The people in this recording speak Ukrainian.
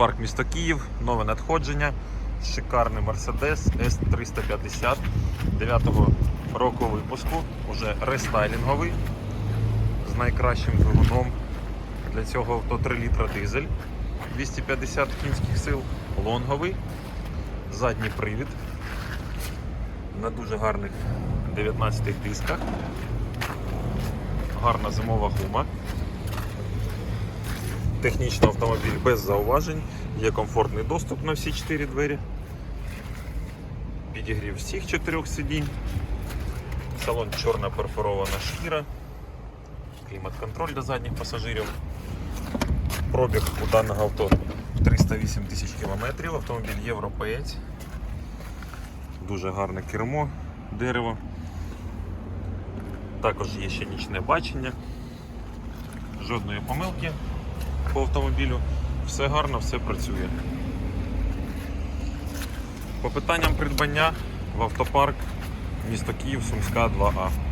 Автопарк місто Київ, нове надходження, шикарний Mercedes S350 9-го року випуску, уже рестайлінговий з найкращим двигуном. Для цього авто 3 літра дизель, 250 кінських сил, лонговий, задній привід на дуже гарних 19 дисках, гарна зимова гума. Технічно автомобіль без зауважень, є комфортний доступ на всі 4 двері. Підігрів всіх чотирьох сидінь. Салон чорна перфорована шкіра, клімат-контроль для задніх пасажирів. Пробіг у даного авто 308 тисяч кілометрів. Автомобіль європеєць. Дуже гарне кермо, дерево. Також є ще нічне бачення. Жодної помилки по автомобілю. Все гарно, все працює. По питанням придбання в автопарк місто Київ, Сумська 2А.